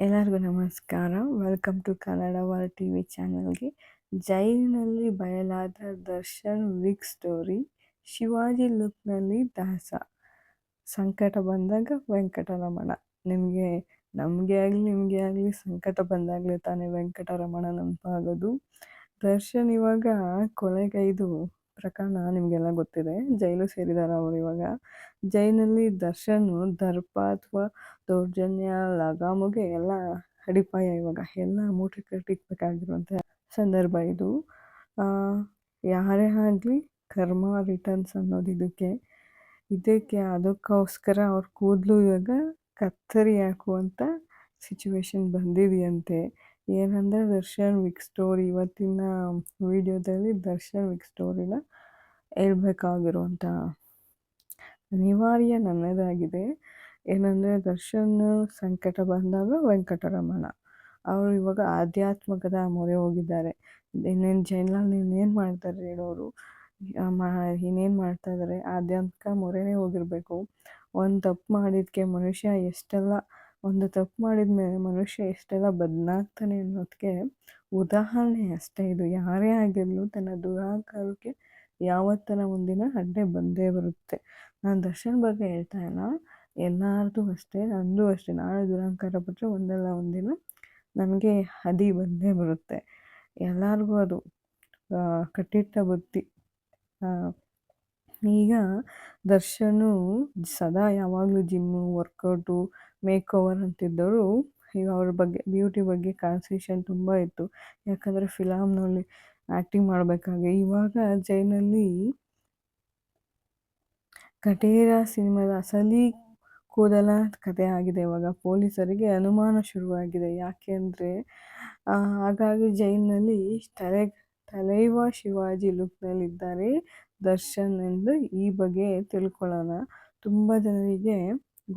ಎಲ್ಲರಿಗೂ ನಮಸ್ಕಾರ. Welcome to Kannada ವಾರ್ ಟಿ ವಿ ಚಾನಲ್ಗೆ ಜೈಲಿನಲ್ಲಿ ಬಯಲಾದ ದರ್ಶನ್ ವಿಗ್ ಸ್ಟೋರಿ ಶಿವಾಜಿ ಲುಕ್ನಲ್ಲಿ ದಾಸ. ಸಂಕಟ ಬಂದಾಗ ವೆಂಕಟರಮಣ. ನಿಮಗೆ, ನಮಗೆ ಆಗಲಿ, ನಿಮಗೆ ಆಗಲಿ ಸಂಕಟ ಬಂದಾಗಲೇ ತಾನೇ ವೆಂಕಟರಮಣ ನೆನಪಾಗೋದು. ದರ್ಶನ್ ಇವಾಗ ಕೊಲೆಗೈದು ಪ್ರಕರಣ ನಿಮಗೆಲ್ಲ ಗೊತ್ತಿದೆ. ಜೈಲು ಸೇರಿದ್ದಾರೆ ಅವರು ಇವಾಗ. ಜೈಲಿನಲ್ಲಿ ದರ್ಶನ್, ದರ್ಪ ಅಥವಾ ದೌರ್ಜನ್ಯ, ಲಗಾಮುಗೆ ಎಲ್ಲ ಅಡಿಪಾಯ ಇವಾಗ. ಎಲ್ಲ ಮೂಟೆ ಕಟ್ಟಿಕ್ಬೇಕಾಗಿರುವಂಥ ಸಂದರ್ಭ ಇದು. ಯಾರೇ ಆಗಲಿ ಕರ್ಮ ರಿಟರ್ನ್ಸ್ ಅನ್ನೋದು ಇದಕ್ಕೆ. ಇದಕ್ಕೆ ಅದಕ್ಕೋಸ್ಕರ ಅವ್ರ ಕೂದಲು ಇವಾಗ ಕತ್ತರಿ ಹಾಕುವಂಥ ಸಿಚುವೇಶನ್ ಬಂದಿದೆಯಂತೆ. ಏನಂದರೆ ದರ್ಶನ್ ವಿಕ್ ಸ್ಟೋರಿ ಇವತ್ತಿನ ವಿಡಿಯೋದಲ್ಲಿ ದರ್ಶನ್ ವಿಕ್ ಸ್ಟೋರಿನ ಹೇಳ್ಬೇಕಾಗಿರುವಂಥ ಅನಿವಾರ್ಯ ನನ್ನದಾಗಿದೆ. ಏನಂದರೆ ದರ್ಶನ್ ಸಂಕಟ ಬಂದಾಗ ವೆಂಕಟರಮಣ ಅವರು ಇವಾಗ ಆಧ್ಯಾತ್ಮಕದ ಮೊರೆ ಹೋಗಿದ್ದಾರೆ. ಇನ್ನೇನು ಜೈಲಲ್ಲಿ ಇನ್ನೇನು ಮಾಡ್ತಾರೆ ಹೇಳೋರು? ಇನ್ನೇನು ಮಾಡ್ತಾ ಇದ್ದಾರೆ ಆಧ್ಯಾತ್ಮಿಕ ಮೊರೆನೇ ಹೋಗಿರಬೇಕು. ಒಂದು ತಪ್ಪು ಮಾಡಿದ್ದಕ್ಕೆ ಮನುಷ್ಯ ಎಷ್ಟೆಲ್ಲ ಒಂದು ತಪ್ಪು ಮಾಡಿದ ಮೇಲೆ ಮನುಷ್ಯ ಎಷ್ಟೆಲ್ಲ ಬದಲಾಗ್ತಾನೆ ಅನ್ನೋದಕ್ಕೆ ಉದಾಹರಣೆ ಅಷ್ಟೇ. ಇದು ಯಾರೇ ಆಗಿರಲು ತನ್ನ ದುರಾಕಾರಕ್ಕೆ ಯಾವತ್ತನ ಒಂದಿನ ಅಡ್ಡೆ ಬಂದೇ ಬರುತ್ತೆ. ನಾನು ದರ್ಶನ್ ಬಗ್ಗೆ ಹೇಳ್ತಾ ಇಲ್ಲ. ಎಲ್ಲರದು ಅಷ್ಟೇ, ನಂದು ಅಷ್ಟೇ. ನಾಳೆ ದುರಾಂಕಾರ ಪಟ್ಟರೆ ಒಂದಲ್ಲ ಒಂದಿನ ನನಗೆ ಹದಿ ಬಂದೇ ಬರುತ್ತೆ. ಎಲ್ಲರಿಗೂ ಅದು ಕಟ್ಟಿಟ್ಟ ಬುತ್ತಿ. ಈಗ ದರ್ಶನು ಸದಾ ಯಾವಾಗಲೂ ಜಿಮ್ಮು, ವರ್ಕೌಟು ಮೇಕ್ ಓವರ್ ಅಂತಿದ್ದವರು. ಈಗ ಅವ್ರ ಬಗ್ಗೆ, ಬ್ಯೂಟಿ ಬಗ್ಗೆ ಕಾನ್ಸೇಷನ್ ತುಂಬ ಇತ್ತು. ಯಾಕಂದರೆ ಫಿಲಮ್ನಲ್ಲಿ ಆ್ಯಕ್ಟಿಂಗ್ ಮಾಡಬೇಕಾಗಿ. ಇವಾಗ ಜೈನಲ್ಲಿ ಕಟೇರ ಸಿನಿಮಾದ ಅಸಲಿ ಕೂದಲ ಕಥೆ ಆಗಿದೆ ಇವಾಗ. ಪೊಲೀಸರಿಗೆ ಅನುಮಾನ ಶುರುವಾಗಿದೆ. ಯಾಕೆ ಅಂದರೆ ಹಾಗಾಗಿ ಜೈನಲ್ಲಿ ತಲೆ, ತಲೈವ ಶಿವಾಜಿ ಲುಕ್ನಲ್ಲಿದ್ದಾರೆ ದರ್ಶನ್ ಎಂದು ಈ ಬಗ್ಗೆ ತಿಳ್ಕೊಳ್ಳೋಣ. ತುಂಬ ಜನರಿಗೆ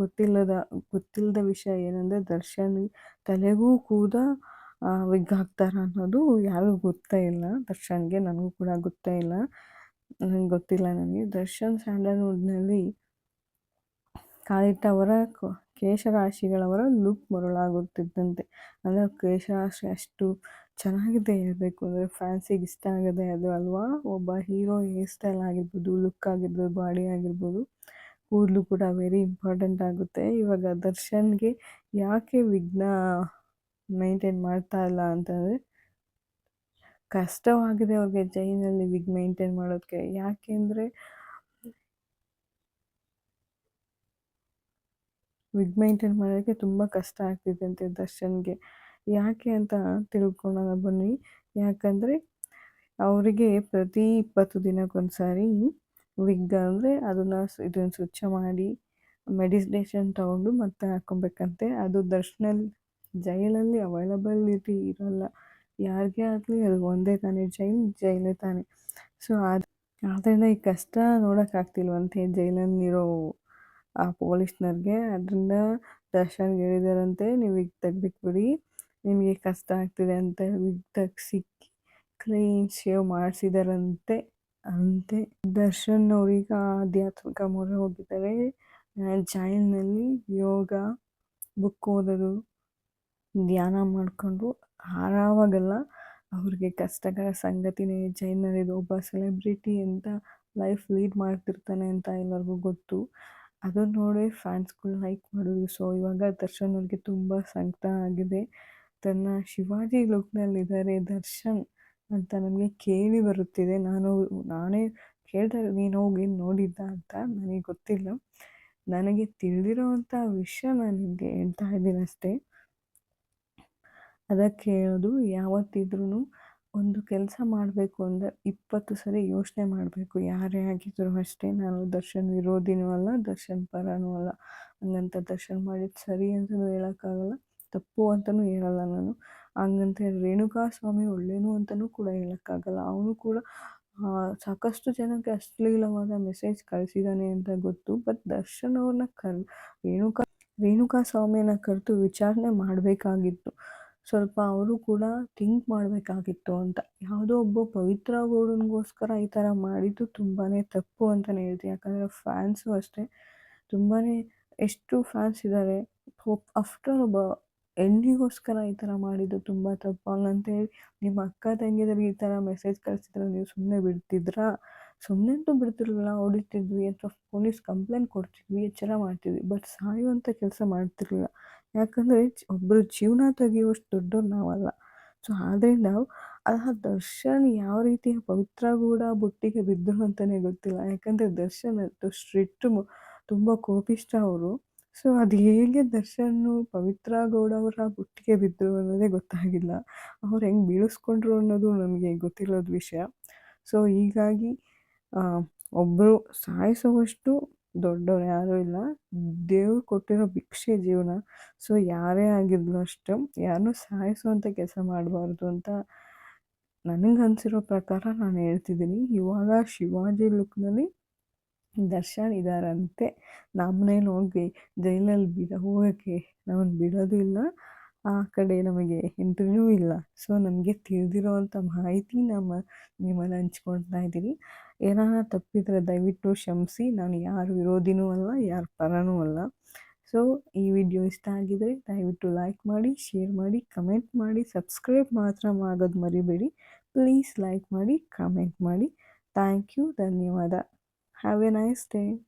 ಗೊತ್ತಿಲ್ಲದ ಗೊತ್ತಿಲ್ಲದ ವಿಷಯ ಏನಂದರೆ ದರ್ಶನ್ ತಲೆಗೂ ಕೂಡ ವಿಗ್ ಹಾಕ್ತಾರ ಅನ್ನೋದು ಯಾರಿಗೂ ಗೊತ್ತೇ ಇಲ್ಲ. ದರ್ಶನ್ಗೆ ನನಗೂ ಕೂಡ ಗೊತ್ತೇ ಇಲ್ಲ. ನನಗೆ ಗೊತ್ತಿಲ್ಲ ನನಗೆ. ದರ್ಶನ್ ಸ್ಯಾಂಡಲ್ವುಡ್ನಲ್ಲಿ ಕಾಲಿಟ್ಟವರ ಕೇಶರಾಶಿಗಳವರ ಲುಕ್ ಮರುಳಾಗುತ್ತಿದ್ದಂತೆ. ಅಂದರೆ ಕೇಶರಾಶಿ ಅಷ್ಟು ಚೆನ್ನಾಗಿದೆ ಹೇಳಬೇಕು ಅಂದರೆ ಫ್ಯಾನ್ಸಿಗೆ ಇಷ್ಟ ಆಗಿದೆ ಅದು ಅಲ್ವಾ? ಒಬ್ಬ ಹೀರೋ ಹೇರ್ ಸ್ಟೈಲ್ ಆಗಿರ್ಬೋದು, ಲುಕ್ ಆಗಿರ್ಬೋದು, ಬಾಡಿ ಆಗಿರ್ಬೋದು. ಕೂದಲು ಕೂಡ ವೆರಿ ಇಂಪಾರ್ಟೆಂಟ್ ಆಗುತ್ತೆ. ಇವಾಗ ದರ್ಶನ್ಗೆ ಯಾಕೆ ವಿಘ್ನ ಮೈಂಟೈನ್ ಮಾಡ್ತಾ ಇಲ್ಲ ಅಂತಂದರೆ, ಕಷ್ಟವಾಗಿದೆ ಅವ್ರಿಗೆ ಜೈನಲ್ಲಿ ವಿಗ್ ಮೈಂಟೈನ್ ಮಾಡೋದಕ್ಕೆ ಯಾಕೆಂದರೆ ವಿಗ್ ಮೈಂಟೈನ್ ಮಾಡೋಕ್ಕೆ ತುಂಬ ಕಷ್ಟ ಆಗ್ತಿದೆ ದರ್ಶನ್ಗೆ. ಯಾಕೆ ಅಂತ ತಿಳ್ಕೊಳ್ಳೋಣ ಬನ್ನಿ. ಯಾಕಂದರೆ, ಅವರಿಗೆ ಪ್ರತಿ ಇಪ್ಪತ್ತು ದಿನಕ್ಕೊಂದು ಸಾರಿ ವಿಗ್ ಅಂದರೆ ಅದನ್ನು ಇದನ್ನು ಸ್ವಚ್ಛ ಮಾಡಿ ಮೆಡಿಸಿನೇಷನ್ ತಗೊಂಡು ಮತ್ತೆ ಹಾಕ್ಕೊಬೇಕಂತೆ. ಅದು ದರ್ಶನ ಜೈಲಲ್ಲಿ ಅವೈಲಬಿಲಿಟಿ ಇರೋಲ್ಲ. ಯಾರಿಗೇ ಆಗಲಿ ಅದು ಒಂದೇ ತಾನೇ, ಜೈಲ್ ಜೈಲೇ ತಾನೇ. ಸೊ ಅದು ಆದ್ದರಿಂದ ಈ ಕಷ್ಟ ನೋಡೋಕ್ಕಾಗ್ತಿಲ್ವಂತೆ ಜೈಲಲ್ಲಿರೋ ಆ ಪೊಲೀಸ್ನವ್ರಿಗೆ ಅದರಿಂದ ದರ್ಶನ್ಗೆ ಹೇಳಿದಾರಂತೆ, ನೀವು ಈಗ ತೆಗ್ದಿಕ್ಬಿಡಿ ನಿಮಗೆ ಕಷ್ಟ ಆಗ್ತಿದೆ ಅಂತ ವಿಗ್ ತೆಗ್ಸಿ ಕ್ಲೀನ್ ಶೇವ್ ಮಾಡಿಸಿದಾರಂತೆ. ಅಂತೆ. ದರ್ಶನ್ ಅವ್ರೀಗ ಆಧ್ಯಾತ್ಮಿಕ ಮೊರೆ ಹೋಗಿದ್ದಾರೆ ಜೈಲಿನಲ್ಲಿ ಯೋಗ, ಬುಕ್ ಓದೋದು, ಧ್ಯಾನ ಮಾಡಿಕೊಂಡು ಆರಾಮಾಗಲ್ಲ ಅವ್ರಿಗೆ ಕಷ್ಟಕರ ಸಂಗತಿನೇ ಜೈಲಿನಲ್ಲಿದ್ದು ಒಬ್ಬ ಸೆಲೆಬ್ರಿಟಿ ಅಂತ ಲೈಫ್ ಲೀಡ್ ಮಾಡ್ತಿರ್ತಾನೆ ಅಂತ ಎಲ್ಲರಿಗೂ ಗೊತ್ತು. ಅದನ್ನು ನೋಡಿ ಫ್ಯಾನ್ಸ್ಗಳು ಲೈಕ್ ಮಾಡೋದು. ಸೊ ಇವಾಗ ದರ್ಶನ್ ಅವ್ರಿಗೆ ತುಂಬ ಸಂಕಟ ಆಗಿದೆ. ತನ್ನ ಶಿವಾಜಿ ಲುಕ್ನಲ್ಲಿದ್ದಾರೆ ದರ್ಶನ್. ಅಂತ ನನಗೆ ಕೇಳಿ ಬರುತ್ತಿದೆ. ನಾನು, ನಾನೇ ಕೇಳ್ತಾ ನೀನು ಹೋಗಿ ನೋಡಿದ್ದ ಅಂತ ನನಗೆ ಗೊತ್ತಿಲ್ಲ. ನನಗೆ ತಿಳಿದಿರೋವಂಥ ವಿಷಯ ನಾನು ನಿಮಗೆ ಹೇಳ್ತಾ ಇದ್ದೀನಿ ಅಷ್ಟೇ. ಅದಕ್ಕೆ ಹೇಳೋದು ಯಾವತ್ತಿದ್ರೂ ಒಂದು ಕೆಲಸ ಮಾಡಬೇಕು ಅಂದರೆ ಇಪ್ಪತ್ತು ಸರಿ ಯೋಚನೆ ಮಾಡಬೇಕು. ಯಾರೇ ಆಗಿದ್ದರೂ ಅಷ್ಟೇ. ನಾನು ದರ್ಶನ್ ವಿರೋಧಿನೂ ಅಲ್ಲ, ದರ್ಶನ್ ಪರನೂ ಅಲ್ಲ. ಹಂಗಂತ ದರ್ಶನ್ ಮಾಡಿದ್ದು ಸರಿ ಅಂತಲೂ ಹೇಳೋಕ್ಕಾಗಲ್ಲ. ತಪ್ಪು ಅಂತಲೂ ಹೇಳಲ್ಲ ನಾನು. ಹಂಗಂತ ರೇಣುಕಾ ಸ್ವಾಮಿ ಒಳ್ಳೇನು ಅಂತಲೂ ಕೂಡ ಹೇಳೋಕ್ಕಾಗಲ್ಲ. ಅವನು ಕೂಡ ಸಾಕಷ್ಟು ಜನಕ್ಕೆ ಅಶ್ಲೀಲವಾದ ಮೆಸೇಜ್ ಕಳಿಸಿದ್ದಾನೆ ಅಂತ ಗೊತ್ತು. ಬಟ್ ದರ್ಶನ್ ಅವ್ರನ್ನ ಕರ್, ರೇಣುಕಾ ರೇಣುಕಾ ಸ್ವಾಮಿನ ಕರೆದು ವಿಚಾರಣೆ ಮಾಡಬೇಕಾಗಿತ್ತು. ಸ್ವಲ್ಪ ಅವರು ಕೂಡ ಥಿಂಕ್ ಮಾಡಬೇಕಾಗಿತ್ತು ಅಂತ. ಯಾವುದೋ ಒಬ್ಬ ಪವಿತ್ರ ಗೌಡನಿಗೋಸ್ಕರ ಈ ಥರ ಮಾಡಿದ್ದು ತುಂಬಾ ತಪ್ಪು ಅಂತಲೇ ಹೇಳ್ತೀನಿ. ಯಾಕಂದರೆ ಫ್ಯಾನ್ಸು ಅಷ್ಟೇ. ತುಂಬಾ ಎಷ್ಟು ಫ್ಯಾನ್ಸ್ ಇದ್ದಾರೆ. ಆಫ್ಟರ್ ಒಬ್ಬ ಹೆಣ್ಣಿಗೋಸ್ಕರ ಈ ಥರ ಮಾಡಿದ್ದು? ತುಂಬ ತಪ್ಪು ಹಂಗಂತೇಳಿ ನಿಮ್ಮ ಅಕ್ಕ ತಂಗಿಯರಿಗೆ ಈ ಥರ ಮೆಸೇಜ್ ಕಳಿಸಿದ್ರೆ ನೀವು ಸುಮ್ಮನೆ ಬಿಡ್ತಿದ್ರಾ? ಸುಮ್ಮನೆ ಅಂತೂ ಬಿಡ್ತಿರಲಿಲ್ಲ ಹೊಡಿತಿದ್ವಿ ಅಥವಾ ಪೊಲೀಸ್ ಕಂಪ್ಲೇಂಟ್ ಕೊಡ್ತಿದ್ವಿ, ಎಚ್ಚರ ಮಾಡ್ತಿದ್ವಿ ಬಟ್ ಸಾಯುವಂಥ ಕೆಲಸ ಮಾಡ್ತಿರಲಿಲ್ಲ. ಯಾಕಂದರೆ ಒಬ್ಬರು ಜೀವನ ತೆಗೆಯುವಷ್ಟು ದೊಡ್ಡವ್ರು ನಾವಲ್ಲ. ಸೊ ಆದ್ದರಿಂದ ಆ ದರ್ಶನ್ ಯಾವ ರೀತಿ ಪವಿತ್ರ ಕೂಡ ಬುಟ್ಟಿಗೆ ಬಿದ್ದರು ಅಂತಲೇ ಗೊತ್ತಿಲ್ಲ. ಯಾಕಂದರೆ ದರ್ಶನ್ ಅದು ಸ್ಟ್ರಿಕ್ಟ್ ತುಂಬ ಕೋಪಿಷ್ಟ ಅವರು. ಸೊ, ಅದು ಹೇಗೆ ದರ್ಶನ್ ಪವಿತ್ರ ಗೌಡ ಅವರ ಬುಟ್ಟಿಗೆ ಬಿದ್ದರು ಅನ್ನೋದೇ ಗೊತ್ತಾಗಿಲ್ಲ. ಅವ್ರು ಹೆಂಗೆ ಬೀಳಿಸ್ಕೊಂಡ್ರು ಅನ್ನೋದು ನಮಗೆ ಗೊತ್ತಿರೋದು ವಿಷಯ. ಸೊ, ಹೀಗಾಗಿ ಒಬ್ಬರು ಸಾಯಿಸುವಷ್ಟು ದೊಡ್ಡವ್ರು ಯಾರೂ ಇಲ್ಲ. ದೇವ್ರು ಕೊಟ್ಟಿರೋ ಭಿಕ್ಷೆ ಜೀವನ. ಸೊ, ಯಾರೇ ಆಗಿದ್ರು ಅಷ್ಟು, ಯಾರನ್ನೂ ಸಾಯಿಸುವಂಥ ಕೆಲಸ ಮಾಡಬಾರ್ದು ಅಂತ ನನಗೆ ಅನಿಸಿರೋ ಪ್ರಕಾರ ನಾನು ಹೇಳ್ತಿದ್ದೀನಿ. ಇವಾಗ ಶಿವಾಜಿ ಲುಕ್ನಲ್ಲಿ ದರ್ಶನ್ ಇದ್ದಾರಂತೆ ನಮ್ಮನೇಲಿ ಹೋಗಿ ಜೈಲಲ್ಲಿ ಬಿಡ ಹೋಗೋಕ್ಕೆ ನಮ್ಮನ್ನು ಬಿಡೋದು ಇಲ್ಲ. ಆ ಕಡೆ ನಮಗೆ ಇಂಟರ್ವ್ಯೂ ಇಲ್ಲ. ಸೊ ನಮಗೆ ತಿಳಿದಿರೋವಂಥ ಮಾಹಿತಿ ನಮ್ಮ ನಿಮ್ಮಲ್ಲಿ ಹಂಚ್ಕೊಳ್ತಾ ಇದ್ದೀನಿ. ಏನಾರ ತಪ್ಪಿದರೆ ದಯವಿಟ್ಟು ಕ್ಷಮಿಸಿ. ನಾನು ಯಾರು ವಿರೋಧಿನೂ ಅಲ್ಲ, ಯಾರ ಪರನೂ ಅಲ್ಲ. ಸೊ ಈ ವಿಡಿಯೋ ಇಷ್ಟ ಆಗಿದರೆ ದಯವಿಟ್ಟು ಲೈಕ್ ಮಾಡಿ ಶೇರ್ ಮಾಡಿ ಕಮೆಂಟ್ ಮಾಡಿ ಸಬ್ಸ್ಕ್ರೈಬ್ ಮಾತ್ರ ಆಗೋದು ಮರಿಬೇಡಿ. ಪ್ಲೀಸ್ ಲೈಕ್ ಮಾಡಿ ಕಮೆಂಟ್ ಮಾಡಿ. ಥ್ಯಾಂಕ್ ಯು ಧನ್ಯವಾದ. Have a nice day.